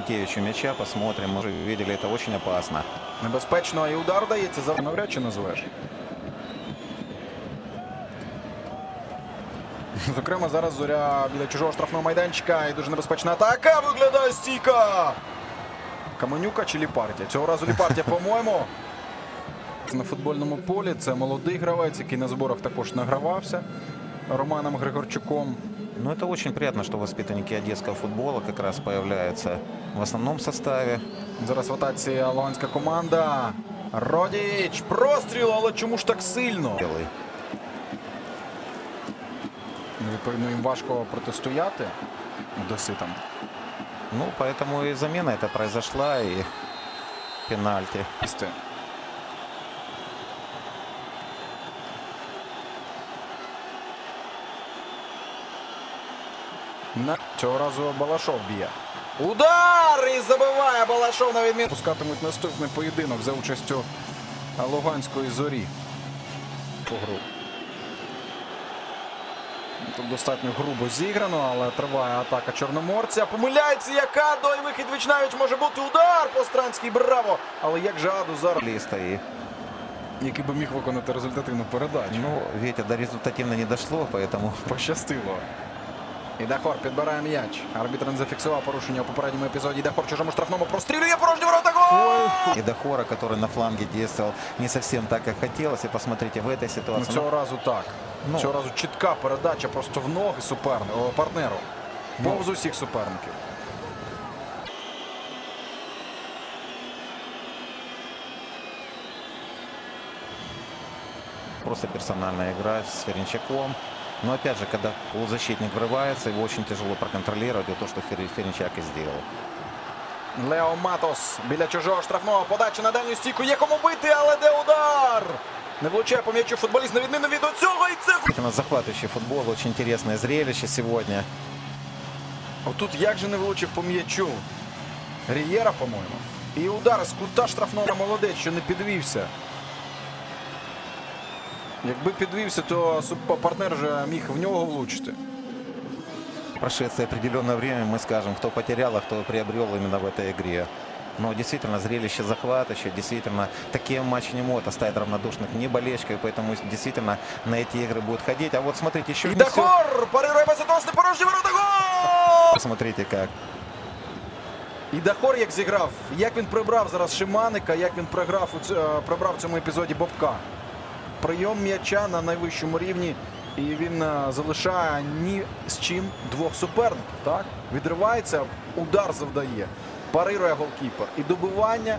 Ігнатьєвичу мяча, посмотрим. Мы уже видели, это очень опасно. Небезпечно і удар дається. За... Навряд чи назвеш. Зокрема, зараз зоря біля чужого штрафного майданчика і дуже небезпечна атака. Виглядає стійка. Каменюка чи Ліпартія? Цього разу Ліпартія, по-моєму. На футбольному полі це молодий гравець, який на зборах також награвався Романом Григорчуком. Но это очень приятно, что воспитанники одесского футбола как раз появляются в основном составе. Зараз в атаці луганська команда. Родіч, простріл, але чому ж так сильно? Белый. Ну, Відповідно, їм важко протистояти одеситам. Ну, поэтому и замена это произошла, и пенальти. Цього разу Балашов б'є. Удар! І забиває Балашов на відміну. Пускатимуть наступний поєдинок за участю Луганської зорі. По гру. Тут достатньо грубо зіграно, але триває атака чорноморця. Помиляється, яка до і вихід Вічнавіч може бути удар по странській браво. Але як же Аду зараз, Листа и, який би міг виконати результативну передачу. ну, видите, до результативно не дошло, поэтому Пощастило. І Дахор підбирає м'яч. Арбітр не зафіксував порушення у попередньому епізоді. Дахор чужому штрафному прострілює порожні ворота. Гол! и Дахора, который на фланге действовал не совсем так, как хотелось. И посмотрите, в этой Ну, ситуации... цього разу так. Ну. Цього разу чітка передача просто в ноги супернику, партнеру. Повз усіх суперників. Просто персональная игра с Ференчаком. Но опять же, когда полузащитник врывается, его очень тяжело проконтролировать. Вот то, что Фер- Ференчак и сделал. Лео Матос біля чужого штрафного. Подача на дальню стійку. Є кому бити, але де удар? Не влучає по м'ячу футболіст на відміну від цього. І це Это захватывающий футбол, очень интересное зрелище сегодня. Отут як же не влучив по м'ячу? Рієра, по-моєму. І удар з кута штрафного молодець, що не підвівся. Якби підвівся, то суп- партнер вже міг в нього влучити. Прошедшее определенное время мы скажем, кто потерял, а кто приобрел именно в этой игре. Но действительно, зрелище захватывающее, действительно, такие матчи не могут оставить равнодушных ни болельщиков, и поэтому действительно на эти игры будут ходить. А вот смотрите, еще І не всё. Дахор! Парирує Басатосний порожні ворота. Гол! Посмотрите как. І Дахор як зіграв, як він прибрав зараз Шиманика, як він приграв у ц- е, прибрав в цьому епізоді Бобка. Прийом м'яча на найвищому рівні, і він е, залишає ні з чим двох суперників. Так? Відривається, удар завдає, парирує голкіпер. І добивання